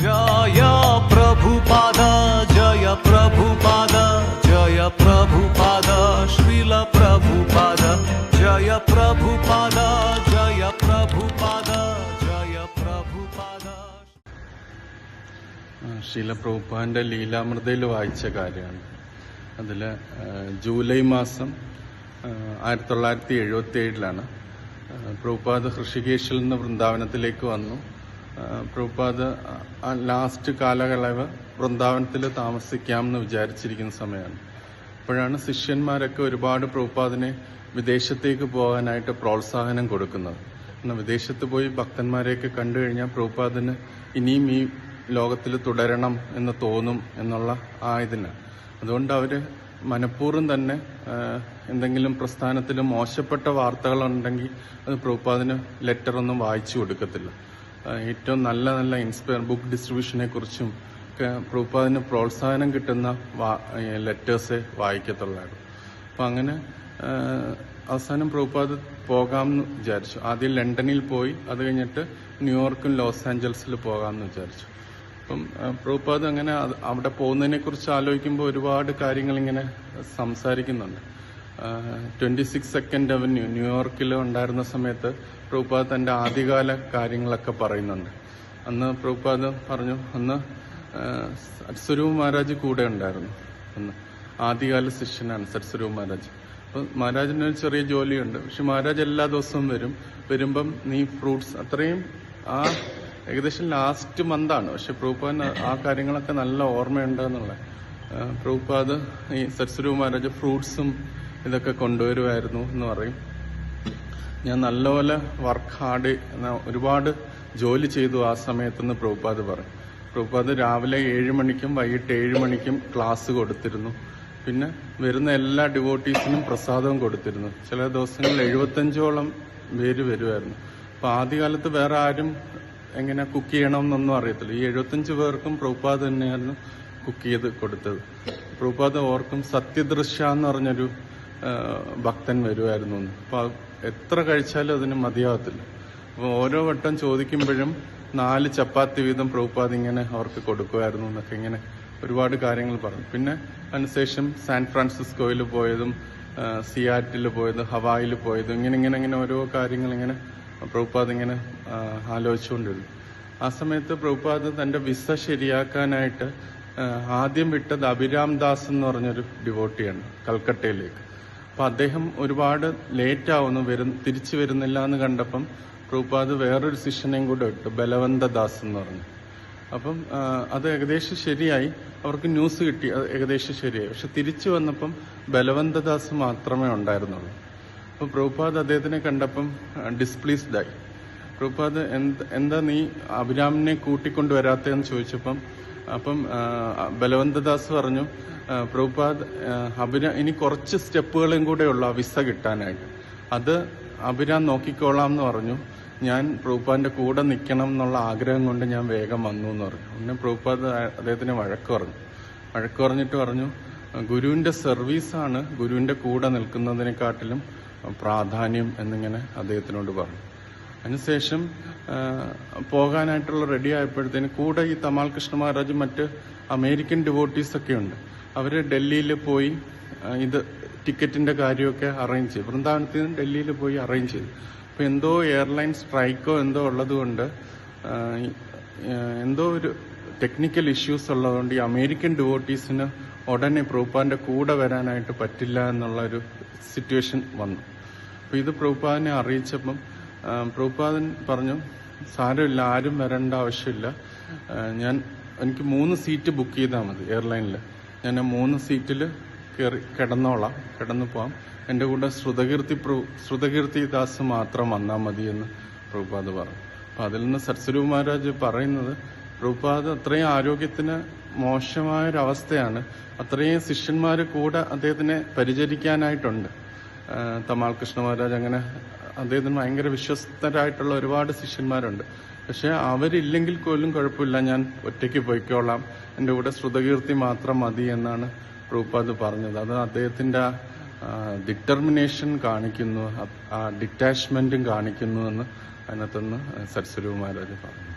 ജയ പ്രഭുപാദ ലീലാമൃതയിൽ വായിച്ച കാര്യമാണ്. അതിൽ ജൂലൈ മാസം ആയിരത്തി തൊള്ളായിരത്തി എഴുപത്തി ഏഴിലാണ് പ്രഭുപാദ ഋഷികേശിൽ നിന്ന് വൃന്ദാവനത്തിലേക്ക് വന്നു. പ്രഭുപാദ് ലാസ്റ്റ് കാലയളവ് വൃന്ദാവനത്തിൽ താമസിക്കാം എന്ന് വിചാരിച്ചിരിക്കുന്ന സമയമാണ്. അപ്പോഴാണ് ശിഷ്യന്മാരൊക്കെ ഒരുപാട് പ്രഭുപാദിനെ വിദേശത്തേക്ക് പോകാനായിട്ട് പ്രോത്സാഹനം കൊടുക്കുന്നത്. എന്നാൽ വിദേശത്ത് പോയി ഭക്തന്മാരെയൊക്കെ കണ്ടു കഴിഞ്ഞാൽ പ്രഭുപാദിന് ഇനിയും ഈ ലോകത്തിൽ തുടരണം എന്ന് തോന്നും എന്നുള്ള ആ ഇതിന്. അതുകൊണ്ട് അവർ മനഃപൂർവം തന്നെ എന്തെങ്കിലും പ്രസ്ഥാനത്തിൽ മോശപ്പെട്ട വാർത്തകളുണ്ടെങ്കിൽ അത് പ്രഭുപാദിന് ലെറ്ററൊന്നും വായിച്ചു കൊടുക്കത്തില്ല. ഏറ്റവും നല്ല നല്ല ഇൻസ്പയർ ബുക്ക് ഡിസ്ട്രിബ്യൂഷനെ കുറിച്ചും ഒക്കെ പ്രഭുപാദിന് പ്രോത്സാഹനം കിട്ടുന്ന ലെറ്റേഴ്സ് വായിക്കത്തുള്ളായിരുന്നു. അപ്പം അങ്ങനെ അവസാനം പ്രഭുപാദ് പോകാമെന്ന് വിചാരിച്ചു. ആദ്യം ലണ്ടനിൽ പോയി അത് കഴിഞ്ഞിട്ട് ന്യൂയോർക്കും ലോസ് ആഞ്ചൽസിൽ പോകാമെന്ന് വിചാരിച്ചു. അപ്പം പ്രഭുപാദ് അങ്ങനെ അവിടെ പോകുന്നതിനെ കുറിച്ച് ആലോചിക്കുമ്പോൾ ഒരുപാട് കാര്യങ്ങൾ ഇങ്ങനെ സംസാരിക്കുന്നുണ്ട്. ട്വന്റി സിക്സ് സെക്കൻഡ് അവന്യൂ ന്യൂയോർക്കിൽ ഉണ്ടായിരുന്ന സമയത്ത് പ്രഭുപാദ് തന്റെ ആദ്യകാല കാര്യങ്ങളൊക്കെ പറയുന്നുണ്ട്. അന്ന് പ്രഭുപാദ് പറഞ്ഞു അന്ന് സത്സ്വരൂപ് മഹാരാജ് കൂടെ ഉണ്ടായിരുന്നു. അന്ന് ആദ്യകാല ശിഷ്യനാണ് സത്സ്വരൂപ് മഹാരാജ്. അപ്പോൾ മഹാരാജിന് ഒരു ചെറിയ ജോലിയുണ്ട്. പക്ഷെ മഹാരാജ് എല്ലാ ദിവസവും വരും. വരുമ്പം നീ ഫ്രൂട്ട്സ് അത്രയും ആ ഏകദേശം ലാസ്റ്റ് മന്താണ് പക്ഷെ പ്രഭുപാദിന് ആ കാര്യങ്ങളൊക്കെ നല്ല ഓർമ്മയുണ്ട് എന്നുള്ള പ്രഭുപാദ് ഈ സത്സ്വരൂപ് മഹാരാജ് ഫ്രൂട്ട്സും ഇതൊക്കെ കൊണ്ടുവരുമായിരുന്നു എന്ന് പറയും. ഞാൻ നല്ലപോലെ വർക്ക് ഹാർഡ് ഒരുപാട് ജോലി ചെയ്തു ആ സമയത്തെന്ന് പ്രഭുപാദ് പറയും. പ്രഭുപാദ് രാവിലെ ഏഴ് മണിക്കും വൈകിട്ട് ഏഴ് മണിക്കും ക്ലാസ് കൊടുത്തിരുന്നു. പിന്നെ വരുന്ന എല്ലാ ഡിവോട്ടീസിനും പ്രസാദവും കൊടുത്തിരുന്നു. ചില ദിവസങ്ങളിൽ എഴുപത്തഞ്ചോളം പേര് വരുമായിരുന്നു അപ്പോൾ ആദ്യകാലത്ത് വേറെ ആരും എങ്ങനെ കുക്ക് ചെയ്യണമെന്നൊന്നും അറിയത്തില്ല. ഈ എഴുപത്തഞ്ച് പേർക്കും പ്രഭുപാദ് തന്നെയായിരുന്നു കുക്ക് ചെയ്ത് കൊടുത്തത്. പ്രഭുപാദ് ഓർക്കും സത്യദൃശ്യ എന്ന് പറഞ്ഞൊരു ഭക്തൻ വരുമായിരുന്നു. അപ്പൊ എത്ര കഴിച്ചാലും അതിന് മതിയാവത്തില്ല. അപ്പൊ ഓരോ വട്ടം ചോദിക്കുമ്പോഴും നാല് ചപ്പാത്തി വീതം പ്രഭുപാദ് ഇങ്ങനെ അവർക്ക് കൊടുക്കുമായിരുന്നു എന്നൊക്കെ ഇങ്ങനെ ഒരുപാട് കാര്യങ്ങൾ പറഞ്ഞു. പിന്നെ അതിനുശേഷം സാൻ ഫ്രാൻസിസ്കോയിൽ പോയതും സിയാറ്റിൽ പോയതും ഹവായിൽ പോയതും ഇങ്ങനെ ഇങ്ങനെ ഇങ്ങനെ ഓരോ കാര്യങ്ങൾ ഇങ്ങനെ പ്രഭുപാദ് ഇങ്ങനെ ആലോചിച്ചുകൊണ്ടിരുന്നു. ആ സമയത്ത് പ്രഭുപാദ് തന്റെ വിസ ശരിയാക്കാനായിട്ട് ആദ്യം വിട്ടത് അഭിരാം ദാസ് എന്ന് പറഞ്ഞൊരു ഡിവോട്ടിയാണ് കൽക്കട്ടയിലേക്ക്. അപ്പൊ അദ്ദേഹം ഒരുപാട് ലേറ്റ് ആവുന്നു വരും തിരിച്ചു വരുന്നില്ല എന്ന് കണ്ടപ്പം പ്രൂപാദ് വേറൊരു ശിഷ്യനെയും കൂടെ ഇട്ടു ബലവന്ത ദാസ് എന്ന് പറഞ്ഞു. അപ്പം അത് ഏകദേശം ശരിയായി. അവർക്ക് ന്യൂസ് കിട്ടി അത് ഏകദേശം ശരിയായി. പക്ഷെ തിരിച്ചു വന്നപ്പം ബലവന്തദാസ് മാത്രമേ ഉണ്ടായിരുന്നുള്ളൂ. അപ്പോൾ പ്രഭുപാദ് അദ്ദേഹത്തിനെ കണ്ടപ്പം ഡിസ്പ്ലീസ്ഡായി പ്രഭുപാദ് എന്ത് എന്താ നീ അഭിരാമിനെ കൂട്ടിക്കൊണ്ടുവരാത്തതെന്ന് ചോദിച്ചപ്പം അപ്പം ബലവന്തദാസ് പറഞ്ഞു പ്രഭുപാദ് അഭിന ഇനി കുറച്ച് സ്റ്റെപ്പുകളും കൂടെ ഉള്ളു ആ വിസ കിട്ടാനായിട്ട്. അത് അഭിന നോക്കിക്കോളാം എന്ന് പറഞ്ഞു. ഞാൻ പ്രഭുപാദിന്റെ കൂടെ നിൽക്കണം എന്നുള്ള ആഗ്രഹം കൊണ്ട് ഞാൻ വേഗം വന്നു എന്ന് പറഞ്ഞു. പിന്നെ പ്രഭുപാദ് അദ്ദേഹത്തിന് വഴക്ക് പറഞ്ഞു. വഴക്ക് പറഞ്ഞിട്ട് പറഞ്ഞു ഗുരുവിന്റെ സർവീസാണ് ഗുരുവിന്റെ കൂടെ നിൽക്കുന്നതിനെക്കാട്ടിലും പ്രാധാന്യം എന്നിങ്ങനെ അദ്ദേഹത്തിനോട് പറഞ്ഞു. അതിനുശേഷം പോകാനായിട്ടുള്ള റെഡി ആയപ്പോഴത്തേന് കൂടെ ഈ തമാൽ കൃഷ്ണ മഹാരാജ് മറ്റ് അമേരിക്കൻ ഡിവോട്ടീസ് ഒക്കെ ഉണ്ട്. അവർ ഡൽഹിയിൽ പോയി ഇത് ടിക്കറ്റിന്റെ കാര്യമൊക്കെ അറേഞ്ച് ചെയ്തു. വൃന്ദാവനത്തിൽ നിന്ന് ഡൽഹിയിൽ പോയി അറേഞ്ച് ചെയ്തു. അപ്പോൾ എന്തോ എയർലൈൻ സ്ട്രൈക്കോ എന്തോ ഉള്ളത് കൊണ്ട് ആ, ഈ, ആ, എന്തോ ഒരു ടെക്നിക്കൽ ഇഷ്യൂസ് ഉള്ളതുകൊണ്ട് ഈ അമേരിക്കൻ ഡിവോട്ടീസിന് ഉടനെ പ്രൂപ്പാന്റെ കൂടെ വരാനായിട്ട് പറ്റില്ല എന്നുള്ള ഒരു സിറ്റുവേഷൻ വന്നു. അപ്പോൾ ഇത് പ്രൂപ്പാനെ അറിയിച്ചപ്പം പ്രഭുപാദൻ പറഞ്ഞു സാരമില്ല ആരും വരേണ്ട ആവശ്യമില്ല. ഞാൻ എനിക്ക് മൂന്ന് സീറ്റ് ബുക്ക് ചെയ്താൽ മതി എയർലൈനിൽ ഞാൻ മൂന്ന് സീറ്റിൽ കയറി കിടന്നോളാം കിടന്നു പോവാം. എന്റെ കൂടെ ശ്രുതകീർത്തി പ്രഭു ശ്രുതകീർത്തി ദാസ് മാത്രം വന്നാൽ മതി എന്ന് പ്രഭുപാദ് പറഞ്ഞു. അപ്പം അതിൽ നിന്ന് സത്സരൂ മഹാരാജ് പറയുന്നത് പ്രഭുപാദ് അത്രയും ആരോഗ്യത്തിന് മോശമായൊരവസ്ഥയാണ്. അത്രയും ശിഷ്യന്മാർ കൂടെ അദ്ദേഹത്തിനെ പരിചരിക്കാനായിട്ടുണ്ട്. തമാൽ കൃഷ്ണ മഹാരാജ് അങ്ങനെ അദ്ദേഹത്തിന് ഭയങ്കര വിശ്വസ്തരായിട്ടുള്ള ഒരുപാട് ശിഷ്യന്മാരുണ്ട്. പക്ഷെ അവരില്ലെങ്കിൽ പോലും കുഴപ്പമില്ല. ഞാൻ ഒറ്റയ്ക്ക് പോയിക്കോളാം. എന്റെ കൂടെ ശ്രുതകീർത്തി മാത്രം മതി എന്നാണ് പ്രൂപ്പാദ് പറഞ്ഞത്. അത് അദ്ദേഹത്തിന്റെ ഡിറ്റർമിനേഷൻ കാണിക്കുന്നു. ആ ഡിറ്റാച്ച്മെന്റും കാണിക്കുന്നു എന്ന് അതിനകത്തുനിന്ന് സരസ്വരൂ പറഞ്ഞു.